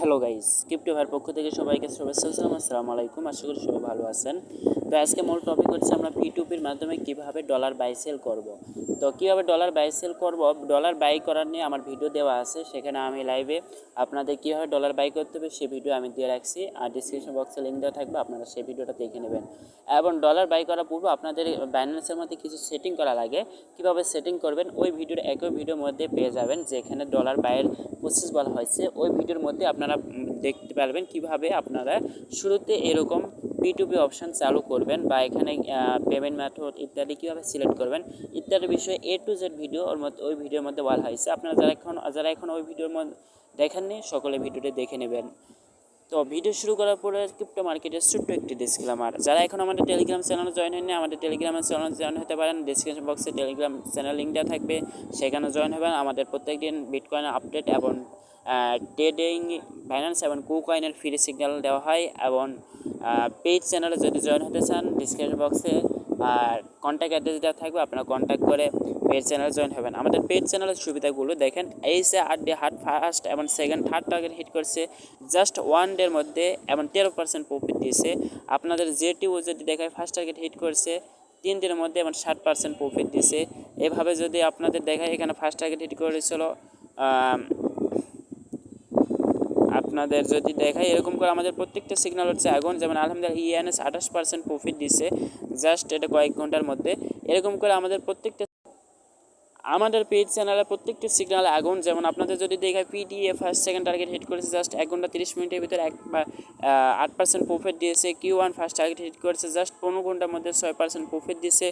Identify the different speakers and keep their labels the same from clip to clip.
Speaker 1: Hello guys crypto ভাইয়ের পক্ষ থেকে সবাইকে শুভেচ্ছা সালাম আসসালামু আলাইকুম, আশা করি সবাই ভালো আছেন। তো আজকে মূল টপিক হচ্ছে আমরা পিটুপির মাধ্যমে কীভাবে ডলার বাই সেল করব। তো কীভাবে ডলার বাই সেল করব? ডলার বাই করার নিয়ে আমার ভিডিও দেওয়া আছে, সেখানে আমি লাইভে আপনাদের কীভাবে ডলার বাই করতে হবে সেই ভিডিও আমি দিয়ে রাখছি, আর ডিসক্রিপশন বক্সে লিঙ্ক দেওয়া থাকবে, আপনারা সেই ভিডিওটা দেখে নেবেন। এবং ডলার বাই করার পূর্বে আপনাদের ব্যালেন্সের মধ্যে কিছু সেটিং করা লাগে, কীভাবে সেটিং করবেন, ওই ভিডিওর একই ভিডিওর মধ্যে পেয়ে যাবেন, যেখানে ডলার বাইয়ের প্রসেস বলা হয়েছে। ওই ভিডিওর মধ্যে আপনারা দেখতে পারবেন কীভাবে আপনারা শুরুতে এরকম পিটুপি অপশান চালু করবেন বা এখানে পেমেন্ট মেথড ইত্যাদি কীভাবে সিলেক্ট করবেন, ইত্যাদি বিষয়ে এ টু জেড ভিডিও ওর মধ্যে, ওই ভিডিওর মধ্যে বলা হয়েছে। আপনারা যারা এখন যারা এখন ওই ভিডিওর মধ্যে দেখেননি, সকলে ভিডিওটি দেখে নেবেন। তো ভিডিও শুরু করার পরে ক্রিপ্টো মার্কেটের ছোট্ট একটি ডিসক্লেমার যারা এখন আমাদের টেলিগ্রাম চ্যানেলে জয়েন হয়নি, আমাদের টেলিগ্রামের চ্যানেলে জয়েন হতে পারেন। ডিসক্রিপশন বক্সে টেলিগ্রাম চ্যানেল লিঙ্ক দেওয়া থাকবে। সেখানে জয়েন হবেন। আমাদের প্রত্যেক দিন বিটকয়েনের আপডেট এবং ট্রেডিং ফাইন্যান্স এবং কু কয়েনের ফ্রি সিগন্যাল দেওয়া হয় এবং পেজ চ্যানেলে যদি জয়েন হতে চান ডিসক্রিপশন বক্সে আর কন্ট্যাক্ট অ্যাড্রেস দেওয়া থাকবে, আপনারা কন্ট্যাক্ট করে পেজ চ্যানেলে জয়েন হবেন। আমাদের পেজ চ্যানেলের সুবিধাগুলো দেখেন এই যে আট ডে হাট ফার্স্ট এবং সেকেন্ড থার্ড টার্গেট হিট করছে জাস্ট ওয়ান ডের মধ্যে এবং তেরো পার্সেন্ট প্রফিট দিয়েছে। আপনাদের জেটি ও যদি দেখায় ফার্স্ট টার্গেট হিট করছে, তিন দিনের মধ্যে এবং ষাট পার্সেন্ট প্রফিট দিছে এভাবে যদি আপনাদের দেখায় এখানে ফার্স্ট টার্গেট হিট করেছিল আপনাদের যদি দেখায় এরকম করে আমাদের প্রত্যেকটা সিগন্যাল হচ্ছে আগুন। যেমন আলহামদুলিল্লাহ ইএনএস আঠাশ পার্সেন্ট প্রফিট দিছে জাস্ট এটা কয়েক ঘণ্টার মধ্যে। এরকম করে আমাদের প্রত্যেকটা আমাদের পেজ চ্যানেলে প্রত্যেকটি সিগন্যাল আগুন। যেমন আপনাদের যদি দেখায় PDA first second target hit করেছে জাস্ট এক ঘণ্টা তিরিশ মিনিটের ভিতরে এক আট পার্সেন্ট প্রফিট দিয়েছে। Q one first target hit করেছে জাস্ট পনেরো ঘণ্টার মধ্যে ছয় পার্সেন্ট প্রফিট দিয়েছে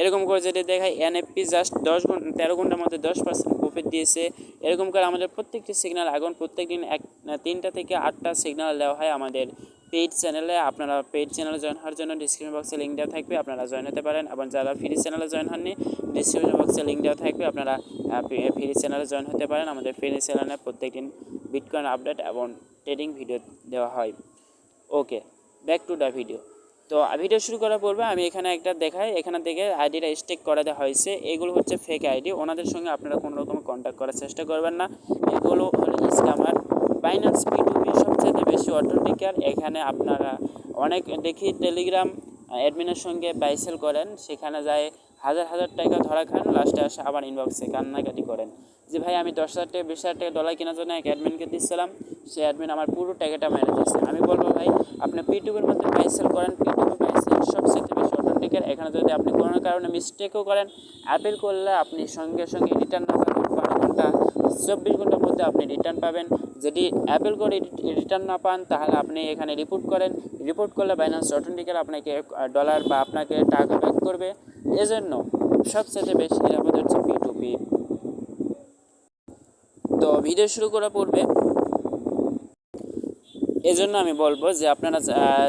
Speaker 1: এরকম করে যদি দেখায় এনএফপি জাস্ট দশ ঘণ্টা তেরো ঘণ্টার মধ্যে দশ পার্সেন্ট প্রফিট দিয়েছে। এরকম করে আমাদের প্রত্যেকটি সিগন্যাল আগুন প্রত্যেক দিন এক, তিনটা থেকে আটটা সিগন্যাল দেওয়া হয় আমাদের পেইড চ্যানেলে আপনারা পেইড চ্যানেলে জয়েন হওয়ার জন্য ডিসক্রিপশন বক্সে লিঙ্ক দেওয়া থাকবে, আপনারা জয়েন হতে পারেন। এবং যারা ফ্রি চ্যানেলে জয়েন হননি ডিসক্রিপশন বক্সে লিঙ্ক দেওয়া থাকবে, আপনারা ফ্রি চ্যানেলে জয়েন হতে পারেন। আমাদের ফ্রি চ্যানেলে প্রত্যেকদিন বিটকয়েন আপডেট এবং ট্রেডিং ভিডিও দেওয়া হয়। Okay back to the video তো ভিডিও শুরু করার পূর্বে আমি এখানে একটা দেখাই। এখানে দেখে আইডিটা স্টেক করে দেওয়া হয়েছে। এগুলো হচ্ছে ফেক আইডি ওনাদের সঙ্গে আপনারা কোনো রকম কন্ট্যাক্ট করার চেষ্টা করবেন না। এগুলো হলো স্ক্যামার বাইন্যান্স পিটুপি সবচেয়ে বেশি অটোমেটিকার এখানে আপনারা অনেক, দেখি টেলিগ্রাম অ্যাডমিনের সঙ্গে বাইসেল করেন। সেখানে যায় হাজার হাজার টাকা ধরা খান। লাস্টে আসে আবার ইনবক্সে কান্নাকাটি করেন। যে, ভাই, আমি দশ হাজার টাকা, বিশ হাজার টাকা ডলার কেনার জন্য এক অ্যাডমিনকে দিচ্ছিলাম সে অ্যাডমিন আমার পুরো টাকাটা মেরে দিচ্ছে আমি বলব, ভাই, আপনি পিটুবের মধ্যে বাইসেল করেন পিটুবি বাইসেল সবচেয়ে বেশি অটোমেটিকের এখানে যদি আপনি কোনো কারণে মিস্টেকও করেন অ্যাপেল করলে আপনি সঙ্গে সঙ্গে রিটার্ন না পাবেন। বারো ঘণ্টা চব্বিশ ঘণ্টার মধ্যে আপনি রিটার্ন পাবেন। যদি অ্যাপেল করে রিটার্ন না পান, তাহলে আপনি এখানে রিপোর্ট করেন। রিপোর্ট করলে বাইন্যান্স অটোমেটিক্যাল আপনাকে ডলার বা আপনাকে টাকা ব্যাক করবে। এজন্য সবচেয়ে বেশি নিরাপদ হচ্ছে পি টু পি তো ভিডিও শুরু করার পূর্বে এজন্য আমি বলব যে আপনারা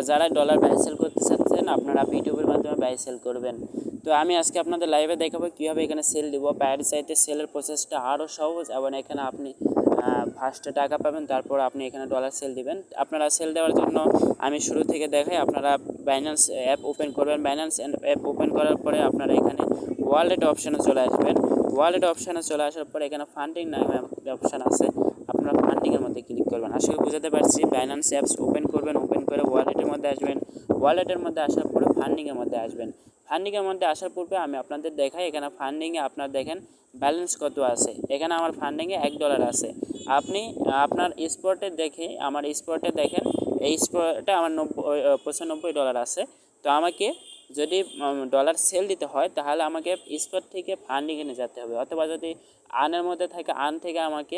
Speaker 1: যারা ডলার বাই সেল করতে চাচ্ছেন, আপনারা ইউটিউবের মাধ্যমে বাই সেল করবেন। তো আমি আজকে আপনাদের লাইভে দেখাবো কীভাবে এখানে সেল দিব প্যাড সাইটে সেলের প্রসেসটা আরও সহজ এবং এখানে আপনি ফার্স্টে টাকা পাবেন, তারপর আপনি এখানে ডলার সেল দিবেন। আপনারা সেল দেওয়ার জন্য আমি শুরু থেকে দেখাই, আপনারা বাইন্যান্স অ্যাপ ওপেন করবেন। বাইন্যান্স অ্যাপ ওপেন করার পরে আপনারা এখানে ওয়ালেট অপশানে চলে আসবেন। ওয়ালেট অপশানে চলে আসার পরে এখানে ফান্ডিং নামে অপশান আছে। আপনারা ফান্ডিংয়ের মধ্যে ক্লিক করবেন। আশা করি বুঝাতে পারছি। বাইন্যান্স অ্যাপস ওপেন করবেন ওপেন করে ওয়ালেটের মধ্যে আসবেন। ওয়ালেটের মধ্যে আসার পরে ফান্ডিংয়ের মধ্যে আসবেন। ফান্ডিংয়ের মধ্যে আসার পূর্বে আমি আপনাদের দেখাই, এখানে ফান্ডিংয়ে আপনার দেখেন ব্যালেন্স কত আছে। এখানে আমার ফান্ডিংয়ে এক ডলার আছে। আপনি, আপনার স্পটে দেখে, আমার স্পটে দেখেন, এই স্পটে আমার নব্বই পঁচানব্বই ডলার আছে। তো আমাকে যদি ডলার সেল দিতে হয়, তাহলে আমাকে স্পট থেকে ফান্ডিংয়ে নিয়ে যেতে হবে। অথবা যদি আনের মধ্যে থাকে আন থেকে আমাকে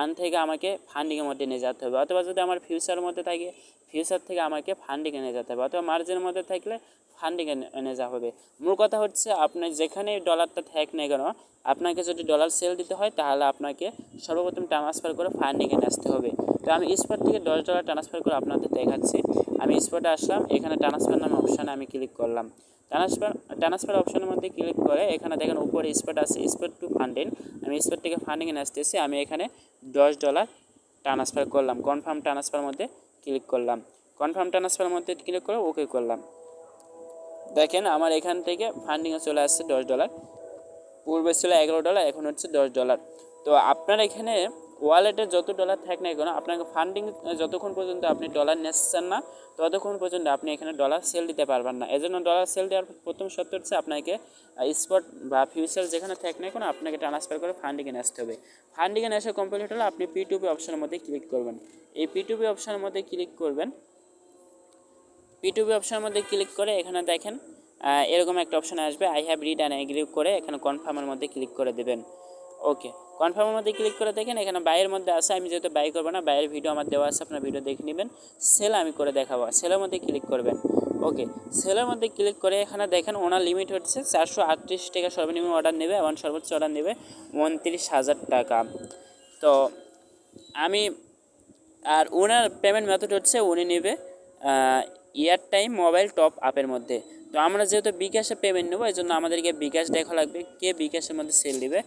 Speaker 1: আন থেকে আমাকে ফান্ডিংয়ের মধ্যে নিয়ে যেতে হবে। অথবা যদি আমার ফিউচারের মধ্যে থাকে ফিউচার থেকে আমাকে ফান্ডিংয়ে নিয়ে যেতে হবে। অথবা মার্জিনের মধ্যে থাকলে ফান্ডিংয়ে নিয়ে যাওয়া হবে। মূল কথা হচ্ছে আপনি যেখানে ডলারটা থাক না কেন, আপনাকে যদি ডলার সেল দিতে হয়, তাহলে আপনাকে সর্বপ্রথম ট্রান্সফার করে ফান্ডিংয়ে নিয়ে আসতে হবে। তো আমি স্পট থেকে দশ ডলার ট্রান্সফার করে আপনাদের দেখাচ্ছি। আমি স্পটে আসলাম, এখানে ট্রান্সফার নামে অপশানে আমি ক্লিক করলাম। ট্রান্সফার ট্রান্সফার অপশনের মধ্যে ক্লিক করে এখানে দেখেন উপরে স্পট আছে স্পট টু ফান্ডিং আমি স্পট থেকে ফান্ডিংয়ে নিয়ে আসতেছি আমি এখানে দশ ডলার ট্রান্সফার করলাম। কনফার্ম ট্রান্সফার মধ্যে ক্লিক করলাম। কনফার্ম ট্রান্সফার মধ্যে ক্লিক করে ওকে করলাম। দেখেন আমার এখান থেকে ফান্ডিংয়ে চলে আসছে দশ ডলার পূর্বে ছিল এগারো ডলার এখন হচ্ছে দশ ডলার তো আপনার এখানে ওয়ালেটে যত ডলার থাক না কেন, আপনাকে ফান্ডিং যতক্ষণ পর্যন্ত আপনি ডলার নিচ্ছেন না, ততক্ষণ পর্যন্ত আপনি এখানে ডলার সেল দিতে পারবেন না। এজন্য ডলার সেল দেওয়ার প্রথম শর্ত হচ্ছে আপনাকে স্পট বা ফিউচার যেখানে থাক না কেন, আপনাকে ট্রান্সফার করে ফান্ডিংয়ে আসতে হবে। ফান্ডিংয়ে নেওয়া কমপ্লিট হলে আপনি পি টু পি অপশনের মধ্যে ক্লিক করবেন। এই পি টু পি অপশনের মধ্যে ক্লিক করবেন পি টু পি অপশনের মধ্যে ক্লিক করে এখানে দেখেন এরকম একটা অপশন আসবে I have read and agree করে এখানে কনফার্মের মধ্যে ক্লিক করে দেবেন। ওকে কনফার্মের মধ্যে ক্লিক করে দেখেন, এখানে বাইয়ের মধ্যে আছে, আমি যেহেতু বাই করব না বাইরের ভিডিও আমার দেওয়া আছে, আপনার ভিডিও দেখে নেবেন। সেল আমি করে দেখাবো সেলের মধ্যে ক্লিক করবেন। ওকে সেলের মধ্যে ক্লিক করে এখানে দেখেন, ওনার লিমিট হচ্ছে চারশো আটত্রিশ টাকা সর্বনিম্ন অর্ডার নেবে এবং সর্বোচ্চ অর্ডার নেবে উনত্রিশ হাজার টাকা। তো আমি, আর ওনার পেমেন্ট মেথড হচ্ছে উনি নেবে ইয়ার টাইম মোবাইল টপ আপের মধ্যে। তো আমরা যেহেতু বিকাশে পেমেন্ট নেব এই জন্য আমাদেরকে বিকাশ দেখা লাগবে, কে বিকাশের মধ্যে সেল দিবে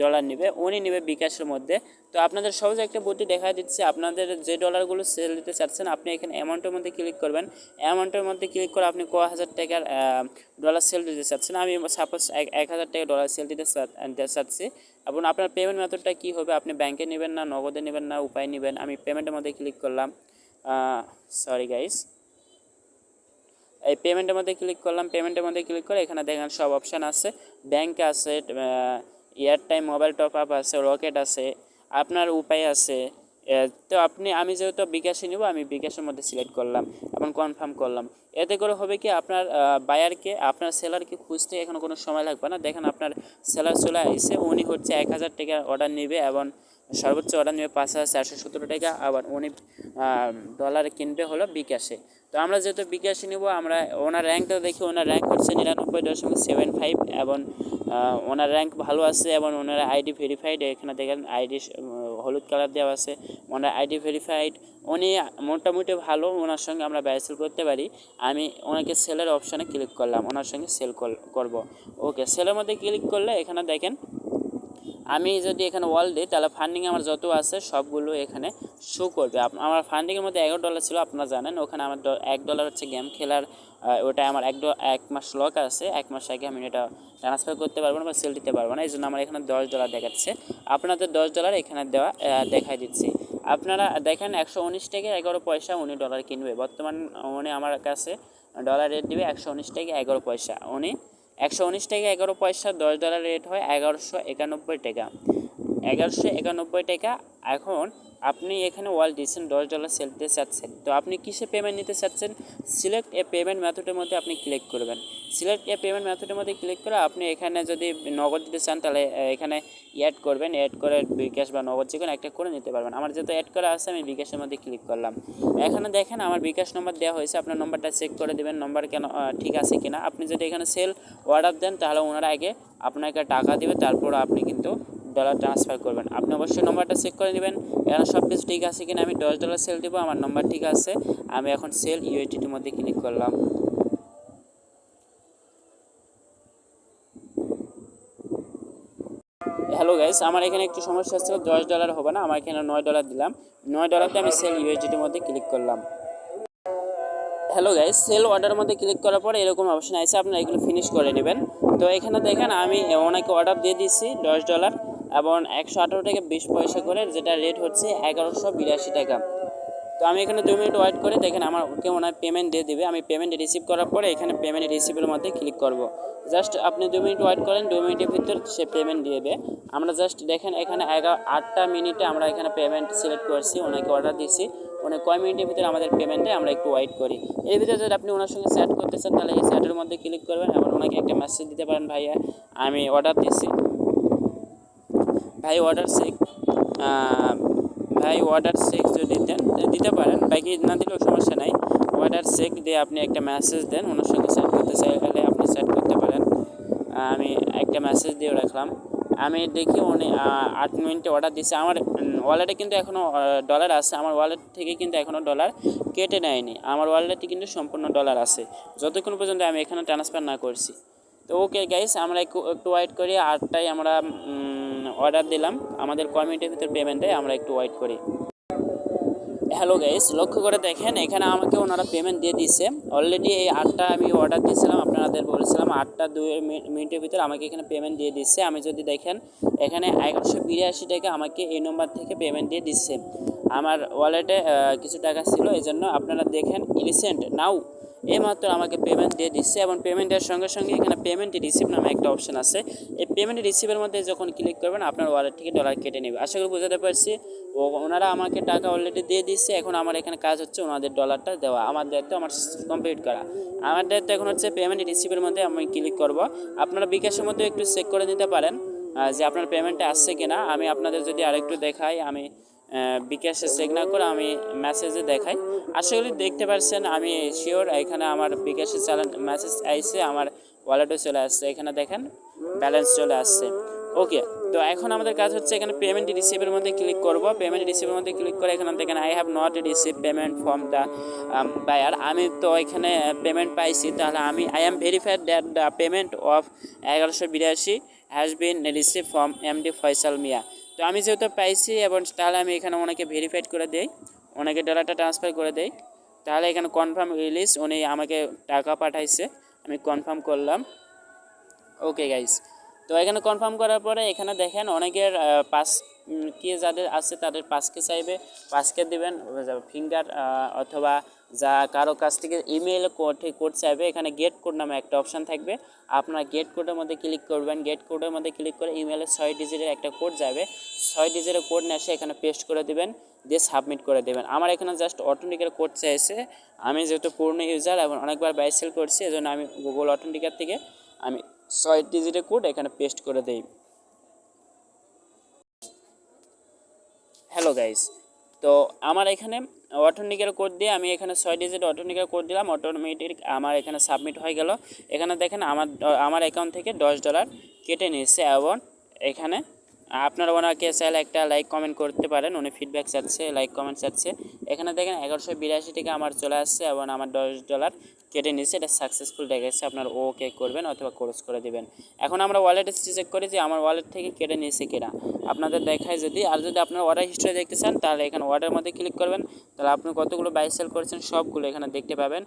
Speaker 1: ডলার নেবে, উনি নেবে বিকাশের মধ্যে। তো আপনাদের সহজে একটা বইটি দেখা দিচ্ছে, আপনাদের যে ডলারগুলো সেল দিতে চাচ্ছেন, আপনি এখানে অ্যামাউন্টের মধ্যে ক্লিক করবেন। অ্যামাউন্টের মধ্যে ক্লিক করে আপনি ক হাজার টাকার ডলার সেল দিতে চাচ্ছেন। আমি সাপোজ এক হাজার টাকা ডলার সেল দিতে চাচ্ছি। এবং আপনার পেমেন্ট মেথডটা কী হবে? আপনি ব্যাংকে নেবেন না, নগদে নেবেন না, উপায় নেবেন? আমি পেমেন্টের মধ্যে ক্লিক করলাম। সরি গাইস এই পেমেন্টের মধ্যে ক্লিক করলাম পেমেন্টের মধ্যে ক্লিক করে এখানে দেখেন সব অপশান আছে। ব্যাংক আছে এয়ারটাইম মোবাইল টপ আপ আছে রকেট আছে, আপনার উপায় আছে। তো আপনি, আমি যেহেতু বিকাশে নিব, আমি বিকাশের মধ্যে সিলেক্ট করলাম এবং কনফার্ম করলাম। এতে করে হবে কি, আপনার বায়ারকে আপনার সেলারকে খুঁজতে এখনও কোনো সময় লাগবে না। দেখেন আপনার সেলার চলে আসছে, উনি হচ্ছে এক হাজার টাকার অর্ডার নেবে এবং সর্বোচ্চ অর্ডার নেবে পাঁচ হাজার চারশো সতেরো টাকা, আবার উনি ডলার কিনবে হলো বিকাশে। তো আমরা যেহেতু বিকাশে নিব, আমরা ওনার র্যাঙ্কটা দেখি ওনার র্যাঙ্ক হচ্ছে নিরানব্বই দশমিক সেভেন ফাইভ এবং ওনার র্যাঙ্ক ভালো আছে এবং ওনার আইডি ভেরিফাইড এখানে দেখেন আইডি হলুদ কালার দেওয়া আছে, ওনার আইডি ভেরিফাইড উনি মোটামুটি ভালো, ওনার সঙ্গে আমরা ব্যয়সেল করতে পারি। আমি ওনাকে সেলের অপশানে ক্লিক করলাম, ওনার সঙ্গে সেল করব। ওকে সেলের মধ্যে ক্লিক করলে এখানে দেখেন আমি যদি এখানে ওয়াল দিই, তাহলে ফান্ডিং আমার যত আছে সবগুলো এখানে শো করবে। আমার ফান্ডিংয়ের মধ্যে এগারো ডলার ছিল, আপনারা জানেন। ওখানে আমার এক ডলার হচ্ছে গেম খেলার ওটা আমার এক এক মাস লক আছে। এক মাস আগে আমি এটা ট্রান্সফার করতে পারব না বা সেল দিতে পারব না এই জন্য আমার এখানে দশ ডলার দেখাচ্ছে। আপনাদের দশ ডলার এখানে দেওয়া দেখাই দিচ্ছি। আপনারা দেখেন, একশো উনিশ টাকা এগারো পয়সা উনি ডলার কিনবে। বর্তমান উনি আমার কাছে ডলার রেট দিবে একশো উনিশ টাকা এগারো পয়সা। উনি একশো উনিশ টাকা, এগারো পয়সা, দশ ডলার রেট হয়, এগারোশো একানব্বই টাকা। এগারোশো একানব্বই টাকা, এখন আপনি এখানে ওয়াল দিচ্ছেন দশ ডলার সেল দিতে চাচ্ছেন। তো আপনি কিসে পেমেন্ট নিতে চাচ্ছেন? সিলেক্ট এ পেমেন্ট মেথডের মধ্যে আপনি ক্লিক করবেন। সিলেক্ট এ পেমেন্ট মেথডের মধ্যে ক্লিক করে আপনি এখানে যদি নগদ দিতে চান, তাহলে এখানে অ্যাড করবেন। অ্যাড করে বিকাশ বা নগদ যে কোনো একটা করে নিতে পারবেন। আমার যেহেতু অ্যাড করা আছে, আমি বিকাশের মধ্যে ক্লিক করলাম। এখানে দেখেন আমার বিকাশ নম্বর দেওয়া হয়েছে। আপনার নম্বরটা চেক করে দেবেন নম্বর কেন ঠিক আছে কিনা। আপনি যদি এখানে সেল অর্ডার দেন, তাহলে ওনারা আগে আপনাকে টাকা দেবে। তারপর আপনি কিন্তু ডলার ট্রান্সফার করবেন। আপনি অবশ্যই নম্বরটা চেক করে নেবেন। এখানে সব কিছু ঠিক আছে কিনা আমি দশ ডলার সেল দেবো, আমার নম্বর ঠিক আছে। আমি এখন সেল ইউএটির মধ্যে ক্লিক করলাম। হ্যালো গাইস আমার এখানে একটু সমস্যা ছিল দশ ডলার হবে না, আমার এখানে নয় ডলার দিলাম। নয় ডলারতে আমি সেল ইউএসডিটির মধ্যে ক্লিক করলাম। হ্যালো গাইস সেল অর্ডারের মধ্যে ক্লিক করার পরে এরকম অপশন আছে, আপনারা এগুলো ফিনিশ করে নেবেন। তো এখানে দেখেন আমি ওনাকে অর্ডার দিয়ে দিচ্ছি দশ ডলার এবং একশো আঠারো টাকা বিশ পয়সা করে যেটা রেট হচ্ছে এগারোশো বিরাশি টাকা। তো আমি এখানে দু মিনিট ওয়েট করে দেখেন আমার ওকে ওনার পেমেন্ট দিয়ে দেবে। আমি পেমেন্ট রিসিভ করার পরে এখানে পেমেন্ট রিসিভের মধ্যে ক্লিক করব। জাস্ট আপনি দু মিনিট ওয়েট করেন, দু মিনিটের ভিতর সে পেমেন্ট দিয়ে দেবে। আমরা জাস্ট দেখেন এখানে এগারো, আটটা মিনিটে আমরা এখানে পেমেন্ট সিলেক্ট করছি, ওনাকে অর্ডার দিচ্ছি। উনি কয় মিনিটের ভিতরে আমাদের পেমেন্টে আমরা একটু ওয়েট করি। এর ভিতরে যদি আপনি ওনার সঙ্গে চ্যাট করতে চান, তাহলে এই চ্যাটের মধ্যে ক্লিক করবেন এবং ওনাকে একটা মেসেজ দিতে পারেন, ভাইয়া, আমি অর্ডার দিচ্ছি। ভাই অর্ডার চেক ভাই অর্ডার চেক যদি দেন দিতে পারেন। বাকি না দিলেও সমস্যা নাই। অর্ডার চেক দিয়ে আপনি একটা মেসেজ দেন, ওনার সঙ্গে চ্যাট করতে চাইলে আপনি চ্যাট করতে পারেন। আমি একটা মেসেজ দিয়ে রাখলাম। আমি দেখি উনি আট মিনিটে অর্ডার দিচ্ছে আমার ওয়ালেটে কিন্তু এখনও ডলার আছে। আমার ওয়ালেট থেকে কিন্তু এখনও ডলার কেটে নেয়নি। আমার ওয়ালেটে কিন্তু সম্পূর্ণ ডলার আছে। যতক্ষণ পর্যন্ত আমি এখানে ট্রান্সফার না করছি। তো ওকে গাইস আমরা একটু ওয়েট করি। আটটায় আমরা অর্ডার দিলাম। আমাদের কমিটির ভিতর পেমেন্ট দেয় আমরা একটু ওয়েট করি। হ্যালো গাইস লক্ষ্য করে দেখেন, এখানে আমাকে ওনারা পেমেন্ট দিয়ে দিচ্ছে অলরেডি এই আটটা আমি অর্ডার দিয়েছিলাম, আপনাদের বলেছিলাম আটটা দুই মিনিটের ভিতরে আমাকে এখানে পেমেন্ট দিয়ে দিচ্ছে আমি যদি দেখেন, এখানে এগারোশো বিরাশি টাকা আমাকে এই নম্বর থেকে পেমেন্ট দিয়ে দিচ্ছে আমার ওয়ালেটে কিছু টাকা ছিল এই জন্য আপনারা দেখেন রিসেন্ট নাও এইমাত্র আমাকে পেমেন্ট দিয়ে দিচ্ছে এবং পেমেন্ট দেওয়ার সঙ্গে সঙ্গে এখানে পেমেন্ট রিসিভ নামে একটা অপশন আছে। এই পেমেন্ট রিসিভের মধ্যে যখন ক্লিক করবেন, আপনার ওয়ালেট থেকে ডলার কেটে নেবে। আশা করি বুঝাতে পারছি। ও, ওনারা আমাকে টাকা অলরেডি দিয়ে দিচ্ছে এখন আমার এখানে কাজ হচ্ছে ওনাদের ডলারটা দেওয়া, আমার দায়িত্ব, আমার কমপ্লিট করা। আমার দায়িত্ব এখন হচ্ছে পেমেন্ট রিসিভের মধ্যে আমি ক্লিক করব। আপনারা বিকাশের মধ্যে একটু চেক করে নিতে পারেন যে আপনার পেমেন্টটা আসছে কিনা। আমি আপনাদের যদি আরেকটু দেখাই, আমি বিকাশে চেক না করে আমি মেসেজে দেখাই। আশা করি দেখতে পারছেন, আমি শিওর এখানে আমার বিকাশে চালান মেসেজ আইসে আমার ওয়ালেটও চলে আসছে। এখানে দেখেন ব্যালেন্স চলে আসছে। ওকে তো এখন আমাদের কাজ হচ্ছে এখানে পেমেন্ট রিসিভের মধ্যে ক্লিক করব। পেমেন্ট রিসিভের মধ্যে ক্লিক করে এখানে দেখেন I have not receive payment from the buyer আমি তো এখানে পেমেন্ট পাইছি, তাহলে আমি I am verified that the payment of এগারোশো বিরাশি has been receive from M D Faisal Mia তো আমি যেহেতু পাইছি এবং তাহলে আমি এখানে ওনাকে ভেরিফাইড করে দেই, ওনাকে ডলারটা ট্রান্সফার করে দেই, তাহলে এখানে কনফার্ম রিলিজ উনি আমাকে টাকা পাঠাইছে, আমি কনফার্ম করলাম। ওকে গাইস তো এখানে কনফার্ম করার পরে এখানে দেখেন অনেকের পাস কে যাদের আছে তাদের পাসকে চাইবে পাসকে দিবেন ফিঙ্গার অথবা যা কারও কাছ থেকে ইমেল কোড কোড চাইবে, এখানে গেট কোড নামে একটা অপশান থাকবে। আপনার গেট কোডের মধ্যে ক্লিক করবেন গেট কোডের মধ্যে ক্লিক করে ইমেলে ছয় ডিজিটের একটা কোড যাবে। ছয় ডিজিটের কোড নিয়ে এসে এখানে পেস্ট করে দিবেন, দিয়ে সাবমিট করে দেবেন। আমার এখানে জাস্ট অটোমেটিকের কোড চাইছে। আমি যেহেতু পুরনো ইউজার এবং অনেকবার বাইসেল করছি, এজন্য আমি গুগল অটোমেটিকার থেকে আমি ছয় ডিজিটের কোড এখানে পেস্ট করে দেই। হ্যালো গাইস তো আমার এখানে অটোনিকের কোড দিয়ে আমি এখানে ছয় ডিজিট অটোনিকের কোড দিলাম অটোমেটিক আমার এখানে সাবমিট হয়ে গেল। এখানে দেখেন আমার আমার অ্যাকাউন্ট থেকে দশ ডলার কেটে নিয়েছে এবং এখানে আপনারা ওনাকে চাইলে একটা লাইক কমেন্ট করতে পারেন, উনি ফিডব্যাক চাচ্ছে লাইক কমেন্ট চাচ্ছে। এখানে দেখেন এগারোশো বিরাশি থেকে আমার চলে আসছে এবং আমার দশ ডলার কেটে নিচ্ছে এটা সাকসেসফুল দেখাচ্ছে আপনার ওকে করবেন অথবা ক্লোজ করে দেবেন। এখন আমরা ওয়ালেটে চেক করি যে আমার ওয়ালেট থেকে কেটে নিয়েছে কিনা। আপনাদের দেখায় যদি, আর যদি আপনার অর্ডার হিস্ট্রি দেখতে চান, তাহলে এখানে অর্ডারের মধ্যে ক্লিক করবেন। তাহলে আপনি কতগুলো বাই সেল করেছেন সবগুলো এখানে দেখতে পাবেন।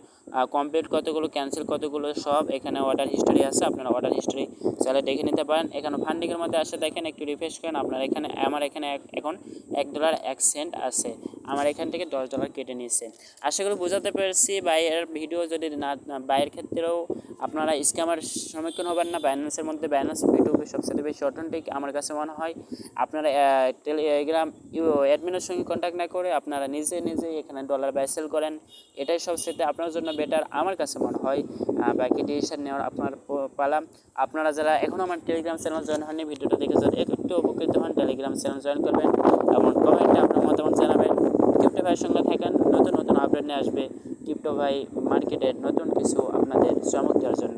Speaker 1: কমপ্লিট কতগুলো ক্যান্সেল কতগুলো, সব এখানে অর্ডার হিস্ট্রি আছে, আপনারা অর্ডার হিস্ট্রি চাইলে দেখে নিতে পারেন। এখানে ফান্ডিংয়ের মধ্যে আসে, দেখেন একটু রিফ্রেশ করেন, আপনার এখানে, আমার এখানে এখন এক ডলার এক সেন্ট আছে। আমার এখান থেকে দশ ডলার কেটে নিয়েছে। আশা করি বোঝাতে পেরেছি বাইরের ভিডিও যদি না, না- বাইরের ক্ষেত্রেও আপনারা স্ক্যামার সম্মুখীন হবেন না ব্যালেন্সের মধ্যে ব্যালেন্স ভিডিও সবচেয়ে বেশি অথেন্টিক আমার কাছে মনে হয়। আপনারা টেলিগ্রাম অ্যাডমিনের সঙ্গে কন্ট্যাক্ট না করে আপনারা নিজে নিজে এখানে ডলার বাইসেল করেন। এটাই সবচেয়ে আপনার জন্য বেটার আমার কাছে মনে হয়। বাকি ডিসিশন নেওয়ার আপনার প- পালা আপনারা যারা এখনও আমার টেলিগ্রাম চ্যানেল জয়েন হয়নি ভিডিওটা দেখে যদি একটু উপকৃত হন টেলিগ্রাম চ্যানেল জয়েন করবেন। এবং কমেন্টে আপনার মতামত জানাবেন। ক্রিপ্টো ভাইয়ের সঙ্গে থাকেন, নতুন নতুন আপডেট নিয়ে আসবে। ক্রিপ্টো ভাই মার্কেটের নতুন কিছু আপনাদের চমক দেওয়ার জন্য।